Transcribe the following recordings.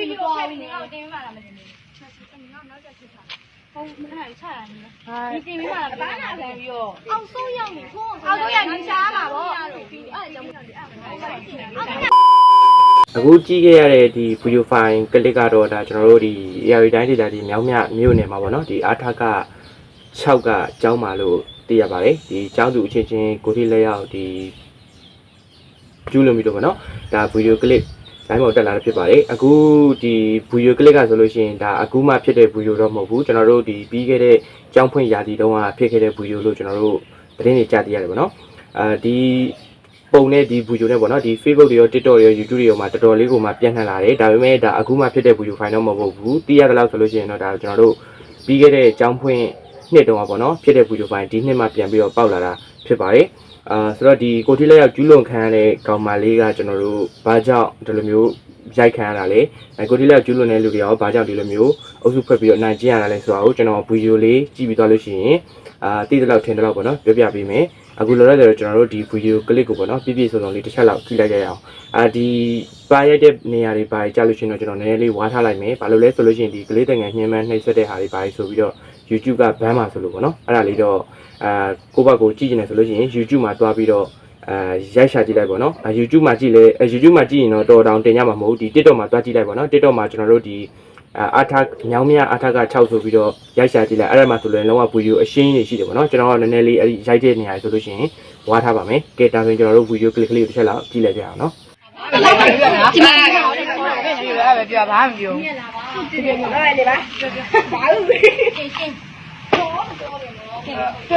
ဗီဒီယိုဖက်ပြီးနေအောင်တင်မှလာမတင်ဘူးဟုတ်မင်းကချတာနေဒီတင်ပြီးမှလာဘာနာခံပြီးတော့အောင်ဆုံးရောက်နေထိုးအောင်ဆုံးရောက်နေရှားမှာပေါ့အဲ့ဒါကြောင့်မလို့အဲ့ဒါအခုကြည့်ခဲ့ရတဲ့ဒီ video file ကလစ်ကတော့ဒါကျွန်တော်တို့ဒီ AI တိုင်း data ဒီမြောင်းမြမြို့နယ်မှာပေါ့နော်ဒီအာထက6ကကျောင်းမှာလို့သိရပါတယ်ဒီကျောင်းသူအချင်းချင်းကိုတိလက်ရောက်ဒီကျူးလွန်ပြီးတော့ပေါ့နော်ဒါ video clip လိုင်းပေါ်တက်လာတာဖြစ်ပါတယ်အခုဒီ video clip ကဆိုလို့ရှိရင်ဒါအခုမှဖြစ်တဲ့ video တော့မဟုတ်ဘူးကျွန်တော်တို့ဒီပြီးခဲ့တဲ့ကျောင်းဖွင့်ရာသီတုန်းကဖြစ်ခဲ့တဲ့ video လို့ကျွန်တော်တို့သတင်းတွေကြားသိရတယ်ပေါ့နော်အာဒီပုံနဲ့ဒီဗီဒီယိုနဲ့ပေါ့နော်ဒီ Facebook တွေရော TikTok တွေရော YouTube တွေရောမှာတော်တော်လေးကိုမှပြန့်နှံ့လာတယ်ဒါပေမဲ့ဒါအခုမှဖြစ်တဲ့ဗီဒီယိုဖိုင်တော့မဟုတ်ဘူးတီးရသလောက်ဆိုလို့ရှိရင်တော့ဒါကျွန်တော်တို့ပြီးခဲ့တဲ့အကြောင်းဖွင့်နှစ်တုန်းကပေါ့နော်ဖြစ်တဲ့ဗီဒီယိုဖိုင်ဒီနှစ်မှပြန်ပြီးတော့ပေါက်လာတာ ဖြစ်ပါတယ်အာဆိုတော့ဒီကိုတီလက်ရောက်ကျူးလွန်ခံရတဲ့ကောင်မလေးကကျွန်တော်တို့ဘာကြောင့်ဒီလိုမျိုးရိုက်ခံရတာလဲအဲကိုတီလက်ရောက်ကျူးလွန်တဲ့လူတွေရောဘာကြောင့်ဒီလိုမျိုးအုပ်စုဖွဲ့ပြီးတော့နိုင်ကျင့်ရတာလဲဆိုတာကိုကျွန်တော်ဗီဒီယိုလေးကြည့်ပြီးသွားလို့ရှိရင်အာတည်တဲ့လောက်ထင်တဲ့လောက်ပေါ့နော်ပြောပြပေးမယ်အခုလောလောဆယ်တော့ကျွန်တော်တို့ဒီဗီဒီယိုကလစ်ကိုပေါ့နော်ပြည့်ပြည့်စုံစုံလေးတစ်ချက်လောက်ကြည့်လိုက်ကြရအောင်အာဒီပါရိုက်တဲ့နေရာတွေပါကြာလို့ရှိရင်တော့ကျွန်တော်နည်းနည်းလေးဝါထားလိုက်မယ်ဘာလို့လဲဆိုလို့ရှိရင်ဒီကလေးတငယ်ညှင်းမှန်းနှိပ်စက်တဲ့ဟာတွေပါဆိုပြီးတော့ YouTube ကဘန်းမှာဆိုလို့ပေါ့နော်အဲ့ဒါလေးတော့အာကိုယ့်ဘက်ကိုကြည့်နေတယ်ဆိုလို့ရှိရင် YouTube မှာတွားပြီးတော့အာရိုက်ရှာကြည့်လိုက်ပေါ့နော်အာ YouTube မှာကြည့်လဲအဲ YouTube မှာကြည့်ရင်တော့တော်တောင်တင်ရမှာမဟုတ်ဘူးဒီ TikTok မှာတွားကြည့်လိုက်ပေါ့နော် TikTok မှာကျွန်တော်တို့ဒီအာအထာညောင်မြအထာက6ဆိုပြီးတော့ရိုက်ရှာကြည့်လိုက်အဲ့ဒါမှဆိုလည်းလုံးဝဗီဒီယိုအရှင်းကြီးရှိတယ်ပေါ့နော်ကျွန်တော်ကနည်းနည်းလေးအဲ့ဒီရိုက်တဲ့နေရာဆိုလို့ရှိရင်ဝါထားပါမယ်ကဲဒါဆိုရင်ကျွန်တော်တို့ဗီဒီယိုကလစ်ကလေးကိုတစ်ချက်လောက်ကြည့်လိုက်ကြအောင်နော်ဒီမှာ အဲ့ပဲပြောဘာမှမပြောဘူးတွေ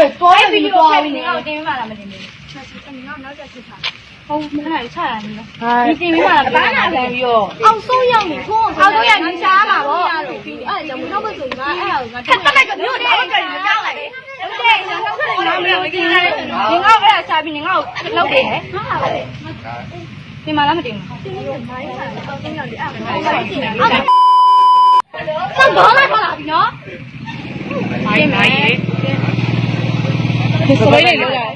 ့တွဲဗီဒီယိုဖက်ပြီးနေအောင်တင်မှလာမတင်ဘူးဟုတ်မင်းကချတာနေဒီတင်ပြီးမှလာဘာနာခံပြီးတော့အောင်ဆုံးရောက်နေထိုးအောင်ဆုံးရောက်နေရှားမှာပေါ့အဲ့ဒါကြောင့်မလို့မဆိုငါအဲ့ဒါကိုငါထပ်တက်လိုက်တော့မြို့တယ်အဲ့ဒါကိုကြောက်လိုက်တယ်ဟုတ်တယ်ငါတော့ဆက်လာမလို့ဒီငါအဲ့ဒါရှားပြီးနေငါ့ကိုလောက်တယ်ဟာပါလေ တင်မလားမတင်ဘူးတင်လို့မိုင်းလာအောင်ဆုံးရောက်နေအဲ့ဒါမိုင်းလာတင်တယ်ဟုတ်တော့ဘာလဲခေါ်လာပြီနော်မိုင်းမိုင်းရေဆိုရင်လည်းလောက်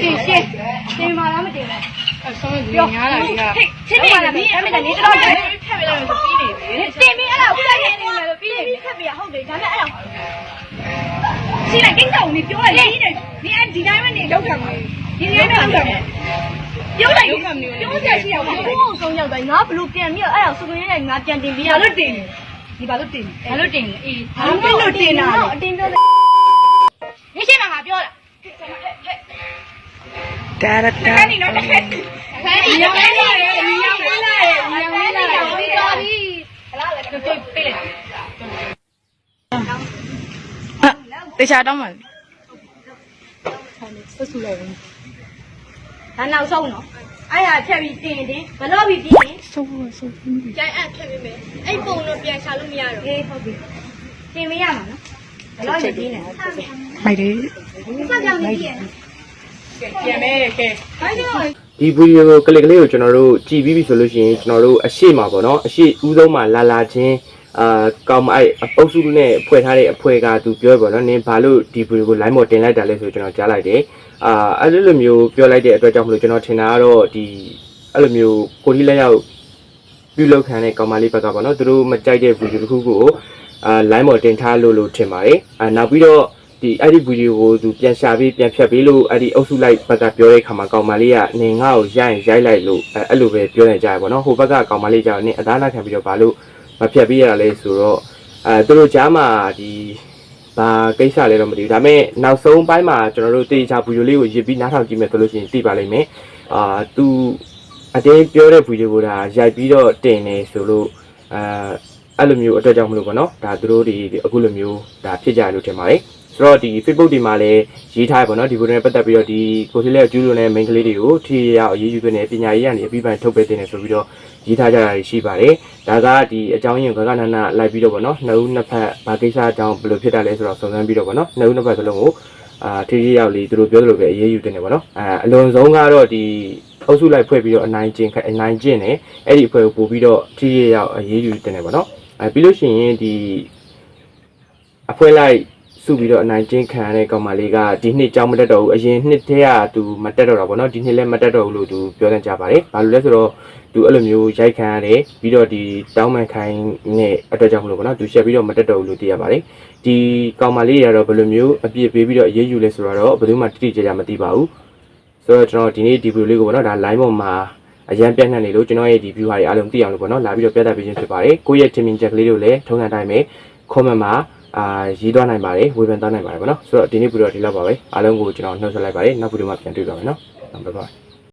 ရှင်ရှင်ရှင်မလားမတင်နဲ့ဆုံးလို့ညားလာကြီးကချင်းနေလားမင်းအမေကနေတော့တယ်ထက်ပြီးတော့ပြီးနေပြီတင်ပြီးအဲ့ဒါဥလိုက်နေတယ်လို့ ပြီးနေပြီထက်ပြီးဟုတ်တယ်ဒါနဲ့အဲ့ဒါရှင်လိုက်ကိစ္စကိုနေပြောလိုက်ပြီးနေဒီအဒီတိုင်းမနေလောက်ခံပါဒီတိုင်းတော့လောက်ခံပြောလိုက်ပြောကြရှိအောင်ဘုံဆုံးရောက်တိုင်းငါဘလို့ပြန်ပြီးတော့အဲ့ဒါစုကလေးနဲ့ငါပြန်တင်ပြီးရလို့တင်ဒီဘာလို့တင်ဘာလို့တင်အေးဘာလို့တင်တာအတင်ပြောတယ်ရရှိမှာငါပြောတာတာရတာခဏနေတော့တစ်ခါခဏနေရောင်းလာတယ်ရောင်းလာတယ်ရောင်းလာတယ်ပြီးသွားပြီဟလာလေတွေ့ပေးလိုက် တေချာတော့မှဒါနောက်ဆုံးနော်အဲ့ဒါဖြတ်ပြီးတင်တင်ဘလို့ပြီးပြီးရင်ဆုံးဆုံးကျန်အပ်ဖြတ်ပြီးမယ်အဲ့ပုံတော့ပြန်ချလို့မရတော့အေးဟုတ်ပြီတင်မရမှာနော်ဘလို့ပြီးပြီးနေမိုက်တယ်ဆက်ကြောင်နေပြီပြန်မဲကဲဘာကြောင့်ဒီဗီဒီယိုကလစ်ကလေးကိုကျွန်တော်တို့ကြည့်ပြီးပြီဆိုလို့ရှိရင်ကျွန်တော်တို့အရှိမှာပေါ့နော်အရှိဥဆုံးမှာလာလာချင်း အာကောင်းမအဲ့အပုပ်စုနဲ့ဖွဲ့ထားတဲ့အဖွဲကသူပြောပေါ့နော်နင်ဘာလို့ဒီဗီဒီယိုကို line ပေါ်တင်လိုက်တာလဲဆိုကျွန်တော်ကြားလိုက်တယ်အာအဲ့လိုလိုမျိုးပြောလိုက်တဲ့အတွက်ကြောင့်မလို့ကျွန်တော်ထင်တာကတော့ဒီအဲ့လိုမျိုးကိုကြီးလက်ရောက်ပြုလုပ်ခံတဲ့ကောင်မလေးဘက်ကပေါ့နော်သူတို့မကြိုက်တဲ့ဗီဒီယိုတစ်ခုကိုအာ line ပေါ်တင်ထားလို့လို့ထင်ပါတယ်အာနောက်ပြီးတော့ဒီအဲ့ဒီဗီဒီယိုကိုသူပြန်ရှာပြီးပြန်ဖြတ်ပြီးလို့အဲ့ဒီအုပ်စုလိုက်ဘက်ကပြောတဲ့ခါမှာကောင်မလေးကနေငါ့ကိုရိုက်ရင်ရိုက်လိုက်လို့အဲ့အဲ့လိုပဲပြောနေကြရပါတော့ဟိုဘက်ကကောင်မလေးကြောင့်နင်အသားနာခံပြီးတော့ဘာလို့ မဖြတ်ပြီးရတာလဲဆိုတော့အဲသူတို့ကြားမှာဒီဘာကိစ္စလဲတော့မသိဘူးဒါပေမဲ့နောက်ဆုံးပိုင်းမှာကျွန်တော်တို့တေချာဗီဒီယိုလေးကိုရစ်ပြီးနားထောင်ကြည့်မယ်ဆိုလို့ရှိရင်သိပါလိမ့်မယ်အာသူအတင်းပြောတဲ့ဗီဒီယိုကိုဒါရိုက်ပြီးတော့တင်နေဆိုလို့အာအဲ့လိုမျိုးအတွက်ကြောင့်မလို့ပေါ့နော်ဒါသူတို့ဒီအခုလိုမျိုးဒါဖြစ်ကြရလို့ထင်ပါတယ် ဆိုတော့ဒီ Facebook ဒီမှာလည်းရေးထားရပါတော့ဒီဗီဒီယိုနဲ့ပတ်သက်ပြီးတော့ဒီကိုစီလက်ကျူးလွန်တဲ့ main ကလေးတွေကိုထိရအောင်အရေးယူသွင်းတဲ့ပညာရေးကနေအပြီးပိုင်းထုတ်ပေးတဲ့ဆိုပြီးတော့ရေးထားကြတာရှိပါတယ်ဒါကဒီအကြောင်းရင်းကကနနလိုက်ပြီးတော့ဗောနော်နှစ်ဦးနှစ်ဖက်ဘာကိစ္စအကြောင်းဘယ်လိုဖြစ်တာလဲဆိုတော့စုံစမ်းပြီးတော့ဗောနော်နှစ်ဦးနှစ်ဖက်စလုံးကိုအာထိရရောက်လေးသူတို့ပြောသလိုပဲအရေးယူတင်တယ်ဗောနော်အာအလွန်ဆုံးကတော့ဒီအုပ်စုလိုက်ဖွဲ့ပြီးတော့အနိုင်ကျင့်ခအနိုင်ကျင့်တယ်အဲ့ဒီအဖွဲ့ကိုပို့ပြီးတော့ထိရရောက်အရေးယူတင်တယ်ဗောနော်အဲပြီးလို့ရှိရင်ဒီအဖွဲ့လိုက် စုပြီးတော့အနိုင်ကျင့်ခံရတဲ့ကောင်မလေးကဒီနှစ်ကြောင်းမတက်တော့ဘူးအရင်နှစ်တည်းကသူမတက်တော့တာပေါ့နော်ဒီနှစ်လည်းမတက်တော့ဘူးလို့သူပြောနေကြပါတယ်ဘာလို့လဲဆိုတော့သူအဲ့လိုမျိုးရိုက်ခံရတယ်ပြီးတော့ဒီတောင်းမှန်ခိုင်းတဲ့အတွက်ကြောင့်မလို့ပေါ့နော်သူရှက်ပြီးတော့မတက်တော့ဘူးလို့သိရပါတယ်ဒီကောင်မလေးတွေကတော့ဘယ်လိုမျိုးအပြစ်ပေးပြီးတော့အေးအေးယူလဲဆိုတော့ဘယ်သူမှတိတိကျကျမသိပါဘူးဆိုတော့ကျွန်တော်ဒီနေ့ဒီဗီဒီယိုလေးကိုပေါ့နော်ဒါ line ပေါ်မှာအရန်ပြန့်နှံ့နေလို့ကျွန်တော်ရဲ့ဒီ view ဟာတွေအားလုံးသိအောင်လို့ပေါ့နော်လာပြီးတော့ပြသပေးခြင်းဖြစ်ပါတယ်ကိုယ့်ရဲ့ teaming check လေးတွေကိုလည်းထုံးစံတိုင်းပဲ comment မှာ အာရေးသွားနိုင်ပါတယ်ဝေဖန်သွားနိုင်ပါတယ်ပေါ့နော်ဆိုတော့ဒီနေ့ဗီဒီယိုဒီလောက်ပါပဲအားလုံးကိုကျွန်တော်နှုတ်ဆက်လိုက်ပါတယ်နောက်ဗီဒီယိုမှာပြန်တွေ့ပါမယ်နော် bye bye